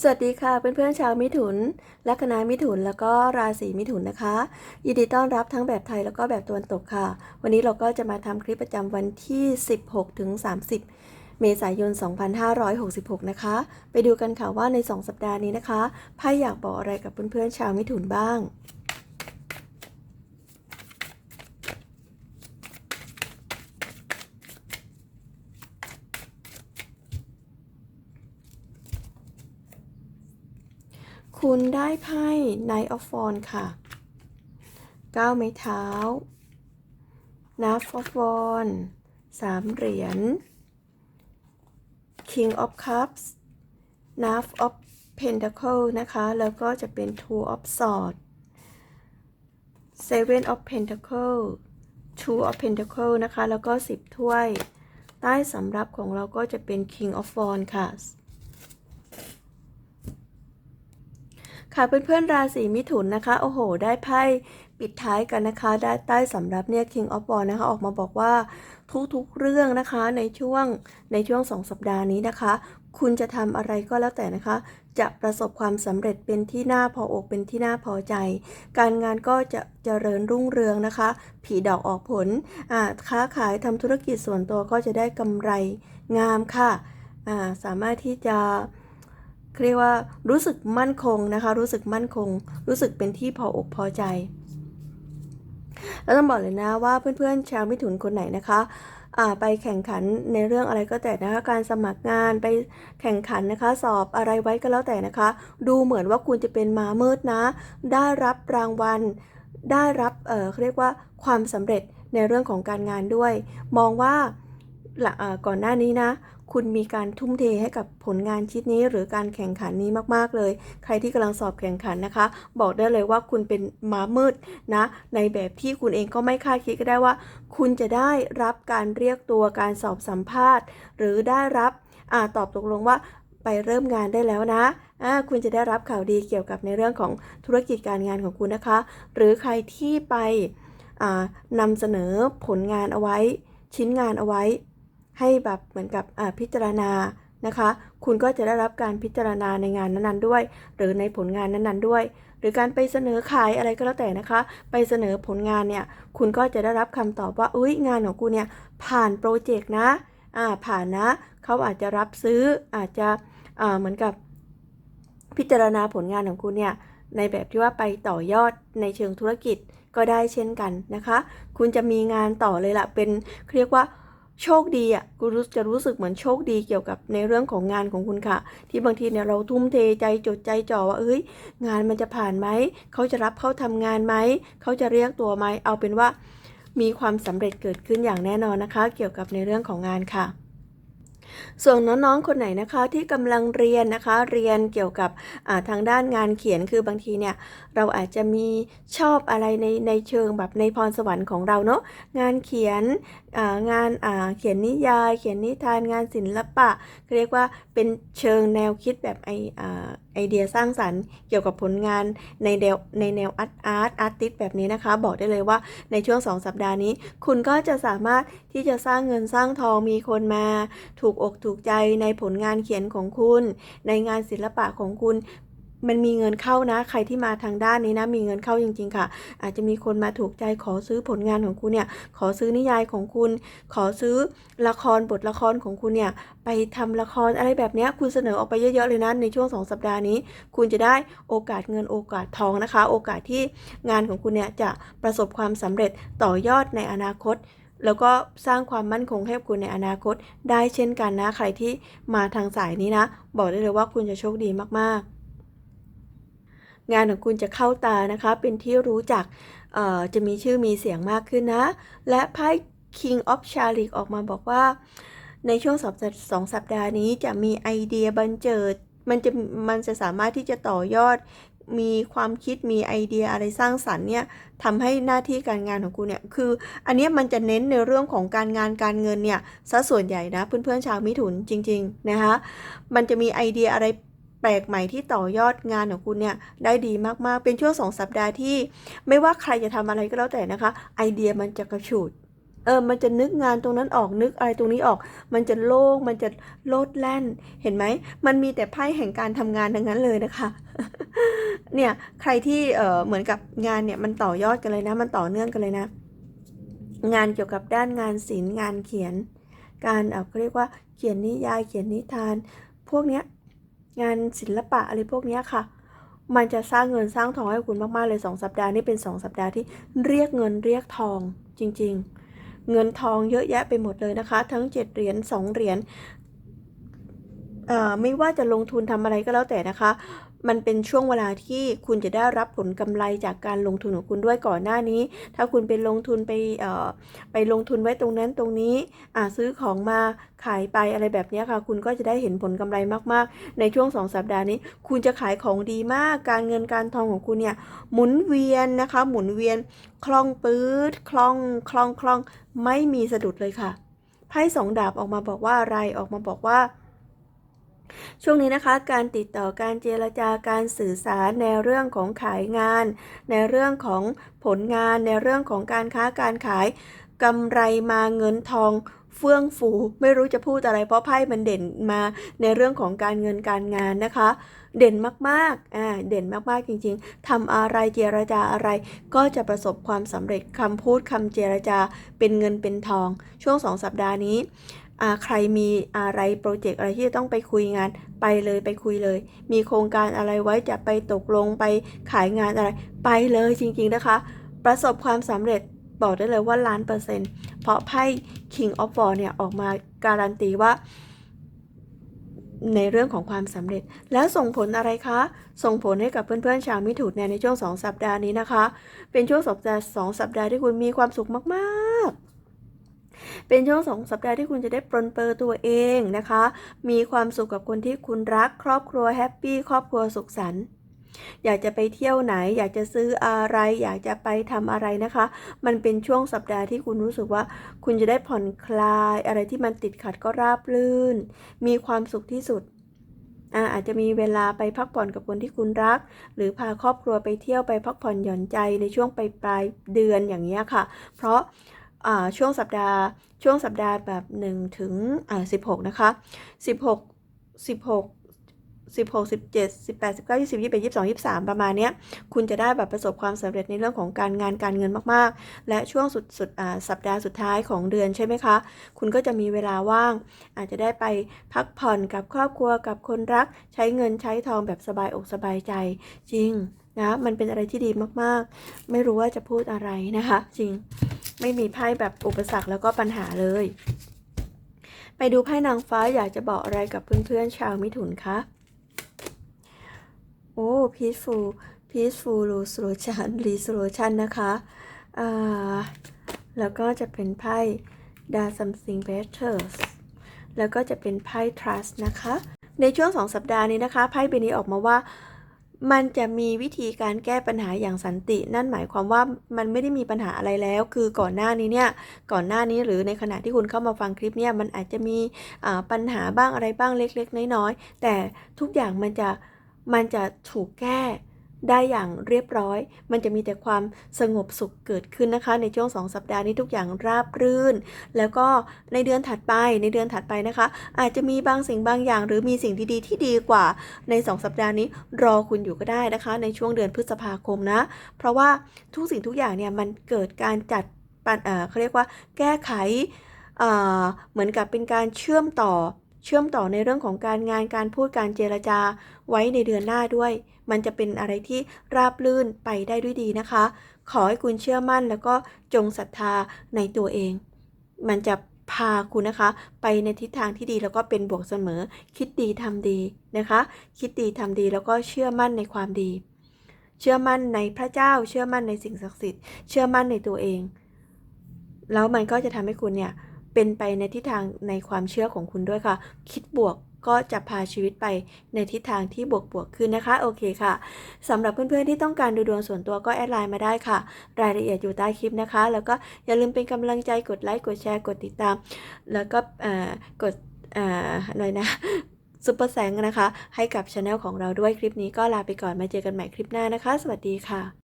สวัสดีค่ะเพื่อนๆชาวมิถุนและคณะมิถุนแล้วก็ราศีมิถุนนะคะยินดีต้อนรับทั้งแบบไทยแล้วก็แบบตะวันตกค่ะ วันนี้เราก็จะมาทำคลิปประจำวันที่ 16ถึง30 เมษายน 2566 นะคะ ไปดูกันค่ะว่าใน 2 สัปดาห์นี้นะคะไพ่อยากบอกอะไรกับเพื่อนๆชาวมิถุนบ้าง คุณได้ไพ่ Knight of Wands ค่ะ9ไม้เท้า Knight of Wands 3เหรียญ King of Cups Knight of Pentacle นะคะ แล้วก็จะเป็น Two of Swords Seven of Pentacle Two of Pentacle นะคะ แล้วก็10ถ้วย ใต้สำรับของเราก็จะเป็น King of Wands ค่ะ ค่ะเพื่อนๆราศีมิถุนนะคะ โอ้โห ได้ไพ่ปิดท้ายกันนะคะได้ใต้สำรับเนี่ย King of Wands นะคะออกมาบอกว่าทุกๆเรื่องนะคะในช่วงในช่วง 2 สัปดาห์นี้นะคะ คุณจะทำอะไรก็แล้วแต่นะคะ จะประสบความสำเร็จเป็นที่น่าพออกเป็นที่น่าพอใจ การงานก็จะเจริญรุ่งเรืองนะคะ ผีดอกออกผลค้าขายทำธุรกิจส่วนตัวก็จะได้กำไรงามค่ะอ่าสามารถที่จะ เรียกว่ารู้สึกมั่นคงนะคะ รู้สึกมั่นคง รู้สึกเป็นที่พออกพอใจ แล้วต้องบอกเลยนะว่าเพื่อนๆชาวมิถุนคนไหนนะคะไปแข่งขันในเรื่องอะไรก็แต่นะคะ การสมัครงานไปแข่งขันนะคะ สอบอะไรไว้ก็แล้วแต่นะคะ ดูเหมือนว่าคุณจะเป็นมามืดนะ ได้รับรางวัล ได้รับเออเรียกว่าความสำเร็จในเรื่องของการงานด้วย มองว่าก่อนหน้านี้นะ คุณมีการทุ่มเทให้กับผลงานชิ้นนี้ หรือการแข่งขันนี้มาก ๆ เลย ใครที่กำลังสอบแข่งขันนะคะ บอกได้เลยว่าคุณเป็นม้ามืดนะ ในแบบที่คุณเองก็ไม่คาดคิดก็ได้ว่า คุณจะได้รับการเรียกตัวการสอบสัมภาษณ์ หรือได้รับอตอบตกลงว่าไปเริ่มงานได้แล้วนะคุณจะได้รับข่าวดีเกี่ยวกับในเรื่องของธุรกิจการงานของคุณนะคะ หรือใครที่ไปนำเสนอผลงานเอาไว้ ชิ้นงานเอาไว้ ให้แบบเหมือนกับพิจารณานะคะ คุณก็จะได้รับการพิจารณาในงานนั้นๆด้วย หรือในผลงานนั้นๆด้วย หรือการไปเสนอขายอะไรก็แล้วแต่นะคะ ไปเสนอผลงานเนี่ยคุณก็จะได้รับคำตอบว่าอุ้ยงานของคุณเนี่ยผ่านโปรเจกต์นะอ่าผ่านนะเขาอาจจะรับซื้ออาจจะอ่าเหมือนกับพิจารณาผลงานของคุณเนี่ยในแบบที่ว่าไปต่อยอดในเชิงธุรกิจก็ได้เช่นกันนะคะ คุณจะมีงานต่อเลยละเป็นเรียกว่า โชคดีอะกูรู้จะรู้สึกเหมือนโชคดีเกี่ยวกับในเรื่องของงานของคุณค่ะ ที่บางทีเนี่ยเราทุ่มเทใจจดใจจ่อว่าเอ้ย งานมันจะผ่านไหมเขาจะรับเข้าทำงานไหมเขาจะเรียกตัวไหมเอาเป็นว่า มีความสำเร็จเกิดขึ้นอย่างแน่นอนนะคะ เกี่ยวกับในเรื่องของงานค่ะ ส่วนน้องๆคนไหนนะคะที่กำลังเรียนนะคะ เรียนเกี่ยวกับทางด้านงานเขียนคือบางทีเนี่ยเราอาจจะมีชอบอะไรในในเชิงแบบในพรสวรรค์ของเราเนาะงานเขียนงานเขียนนิยาย เขียนนิทานงานศิลปะเรียกว่าเป็นเชิงแนวคิดแบบไอไอเดียสร้างสรรค์เกี่ยวกับผลงานในแนวในแนวอาร์ตอาร์ตอาร์ติสแบบนี้นะคะ บอกได้เลยว่าในช่วง 2 สัปดาห์นี้ คุณก็จะสามารถที่จะสร้างเงินสร้างทองมีคนมา ถูกอกถูกใจในผลงานเขียนของคุณ ในงานศิลปะของคุณ มันมีเงินเข้านะ ใครที่มาทางด้านนี้นะ มีเงินเข้าจริง ๆ ค่ะ อาจจะมีคนมาถูกใจขอซื้อผลงานของคุณเนี่ย ขอซื้อนิยายของคุณ ขอซื้อละครบทละครของคุณเนี่ย ไปทำละครอะไรแบบนี้คุณเสนอออกไปเยอะๆเลยนะ ในช่วง 2 สัปดาห์นี้ คุณจะได้โอกาสเงินโอกาสทองนะคะ โอกาสที่งานของคุณเนี่ยจะประสบความสำเร็จต่อยอดในอนาคตแล้วก็สร้างความมั่นคงให้คุณในอนาคตได้เช่นกันนะ ใครที่มาทางสายนี้นะ บอกได้เลยว่าคุณจะโชคดีมาก ๆ งานของคุณจะเข้าตานะคะ เป็นที่รู้จักจะมีชื่อมีเสียงมากขึ้นนะ และไพ่ King of c h a r i t ออกมาบอกว่า ในช่วงสองสองสัปดาห์นี้จะมีไอเดียบันเจิด มันจะมันจะสามารถที่จะต่อยอด มีความคิดมีไอเดียอะไรสร้างสรรค์เนี่ยทำให้หน้าที่การงานของคุณเนี่ยคือ อันนี้มันจะเน้นในเรื่องของการงานการเงินเนี่ยซะส่วนใหญ่นะเพื่อนๆชาวมิถุนจริง ๆ นะคะมันจะมีไอเดียอะไร แปลกใหม่ที่ต่อยอดงานของคุณเนี่ยได้ดีมากๆ เป็นช่วงสองสัปดาห์ที่ ไม่ว่าใครจะทำอะไรก็แล้วแต่นะคะ ไอเดียมันจะกระฉูดเออ มันจะนึกงานตรงนั้นออกนึกอะไรตรงนี้ออก มันจะโล่ง มันจะโลดแล่น เห็นไหม มันมีแต่ไพ่แห่งการทำงานทั้งนั้นเลยนะคะ เนี่ย ใครที่ เออเหมือนกับงานเนี่ย มันต่อยอดกันเลยนะ มันต่อเนื่องกันเลยนะ งานเกี่ยวกับด้านงานศิลป์งานเขียน การ เออเขาเรียกว่า เขียนนิยาย เขียนนิทาน พวกเนี้ย งานศิลปะอะไรพวกนี้ค่ะ มันจะสร้างเงินสร้างทองให้คุณมากๆเลย 2 สัปดาห์นี้เป็น 2 สัปดาห์ที่เรียกเงินเรียกทองจริง ๆ เงินทองเยอะแยะไปหมดเลยนะคะ ทั้ง 7 เหรียญ2เหรียญเอ่อไม่ว่าจะลงทุนทำอะไรก็แล้วแต่นะคะ มันเป็นช่วงเวลาที่คุณจะได้รับผลกำไรจากการลงทุนของคุณด้วยก่อนหน้านี้ ถ้าคุณไปลงทุนไปไปลงทุนไว้ตรงนั้นตรงนี้อ่าซื้อของมาขายไปอะไรแบบนี้ค่ะ คุณก็จะได้เห็นผลกำไรมากๆ ในช่วง 2 สัปดาห์นี้ คุณจะขายของดีมาก การเงินการทองของคุณเนี่ยหมุนเวียนนะคะ หมุนเวียนคล่องปื๊ดคล่องคล่องคล่องไม่มีสะดุดเลยค่ะไพ่สองดาบออกมาบอกว่าอะไรออกมาบอกว่า ช่วงนี้นะคะการติดต่อการเจรจาการสื่อสารในเรื่องของขายงาน ในเรื่องของผลงาน ในเรื่องของการค้าการขายกำไรมาเงินทองเฟื่องฟูไม่รู้จะพูดอะไรเพราะไพ่มันเด่นมาในเรื่องของการเงินการงานนะคะ เด่นมากๆอ่าเด่นมากๆจริงๆทำอะไรเจรจาอะไร ก็จะประสบความสำเร็จคำพูดคำเจรจาเป็นเงินเป็นทอง ช่วงสองสัปดาห์นี้ ใครมีอะไรโปรเจกต์อะไรที่จะต้องไปคุยงานไปเลยไปคุยเลย มีโครงการอะไรไว้จะไปตกลงไปขายงานอะไร ไปเลยจริงๆนะคะ ประสบความสำเร็จบอกได้เลยว่าล้านเปอร์เซ็นต์เพราะไพ่ King of w a r เนี่ยออกมาการันตีว่า ในเรื่องของความสำเร็จ แล้วส่งผลอะไรคะ ส่งผลให้กับเพื่อนๆชาวมิถุนในช่วง 2 สัปดาห์นี้นะคะ เป็นช่วงสัปดาห์สองสัปดาห์ที่คุณมีความสุขมากๆ เป็นช่วงสองสัปดาห์ที่คุณจะได้ปรนเปรอตัวเองนะคะ มีความสุขกับคนที่คุณรัก ครอบครัวแฮปปี้ ครอบครัวสุขสันต์อยากจะไปเที่ยวไหน อยากจะซื้ออะไร อยากจะไปทำอะไรนะคะ มันเป็นช่วงสัปดาห์ที่คุณรู้สึกว่า คุณจะได้ผ่อนคลาย อะไรที่มันติดขัดก็ราบรื่น มีความสุขที่สุดอาจจะมีเวลาไปพักผ่อนกับคนที่คุณรัก หรือพาครอบครัวไปเที่ยวไปพักผ่อนหย่อนใจในช่วงปลายปลายเดือนอย่างนี้ค่ะ เพราะ ช่วงสัปดาห์ ช่วงสัปดาห์แบบ1ถึงอ่า16นะคะ16 16 16 17 18 19 20 21 22 23 ประมาณเนี้ยคุณจะได้แบบประสบความสำเร็จในเรื่องของการงานการเงินมากๆ และช่วงสุดสุดสัปดาห์สุดท้ายของเดือนใช่ไหมคะ คุณก็จะมีเวลาว่าง อาจจะได้ไปพักผ่อนกับครอบครัวกับคนรัก ใช้เงินใช้ทองแบบสบายอกสบายใจจริง นะมันเป็นอะไรที่ดีมากๆ ไม่รู้ว่าจะพูดอะไรนะคะ จริงไม่มีไพ่แบบอุปสรรคแล้วก็ปัญหาเลย ไปดูไพ่นางฟ้าอยากจะบอกอะไรกับเพื่อนๆชาวมิถุนคะโอ้ peaceful peaceful resolution resolution นะคะอ่าแล้วก็จะเป็นไพ่ da something better แล้วก็จะเป็นไพ่ trust นะคะ ในช่วงสองสัปดาห์นี้นะคะ ไพ่ใบนี้ออกมาว่า มันจะมีวิธีการแก้ปัญหาอย่างสันติ นั่นหมายความว่ามันไม่ได้มีปัญหาอะไรแล้ว คือก่อนหน้านี้เนี่ย ก่อนหน้านี้หรือในขณะที่คุณเข้ามาฟังคลิปเนี่ย มันอาจจะมีปัญหาบ้างอะไรบ้างเล็ก ๆ น้อยๆ แต่ทุกอย่างมันจะมันจะถูกแก้ ได้อย่างเรียบร้อย มันจะมีแต่ความสงบสุขเกิดขึ้นนะคะ ในช่วง 2 สัปดาห์นี้ทุกอย่างราบรื่น แล้วก็ในเดือนถัดไปในเดือนถัดไปนะคะ อาจจะมีบางสิ่งบางอย่าง หรือมีสิ่งดีๆที่ดีกว่าใน 2 สัปดาห์นี้รอคุณอยู่ก็ได้นะคะ ในช่วงเดือนพฤษภาคมนะ เพราะว่าทุกสิ่งทุกอย่างเนี่ยมันเกิดการจัดเขาเรียกว่าแก้ไขเหมือนกับเป็นการเชื่อมต่อเชื่อมต่อในเรื่องของการงานการพูดการเจรจาไว้ในเดือนหน้าด้วย มันจะเป็นอะไรที่ราบรื่นไปได้ด้วยดีนะคะ ขอให้คุณเชื่อมั่นแล้วก็จงศรัทธาในตัวเอง มันจะพาคุณนะคะ ไปในทิศทางที่ดีแล้วก็เป็นบวกเสมอ คิดดีทำดีนะคะ คิดดีทำดีแล้วก็เชื่อมั่นในความดี เชื่อมั่นในพระเจ้า เชื่อมั่นในสิ่งศักดิ์สิทธิ์เชื่อมั่นในตัวเอง แล้วมันก็จะทำให้คุณเนี่ยเป็นไปในทิศทางในความเชื่อของคุณด้วยค่ะ คิดบวก ก็จะพาชีวิตไปในทิศทางที่บวกบวกๆขึ้นนะคะ โอเคค่ะสำหรับเพื่อนๆที่ต้องการดูดวงส่วนตัวก็แอดไลน์มาได้ค่ะ รายละเอียดอยู่ใต้คลิปนะคะ แล้วก็อย่าลืมเป็นกำลังใจกดไลค์กดแชร์กดติดตาม แล้วก็กดเอ่ออะไรนะซุปเปอร์แสงนะคะ ให้กับช anel ของเราด้วยคลิปนี้ก็ลาไปก่อนมาเจอกันใหม่คลิปหน้านะคะ สวัสดีค่ะ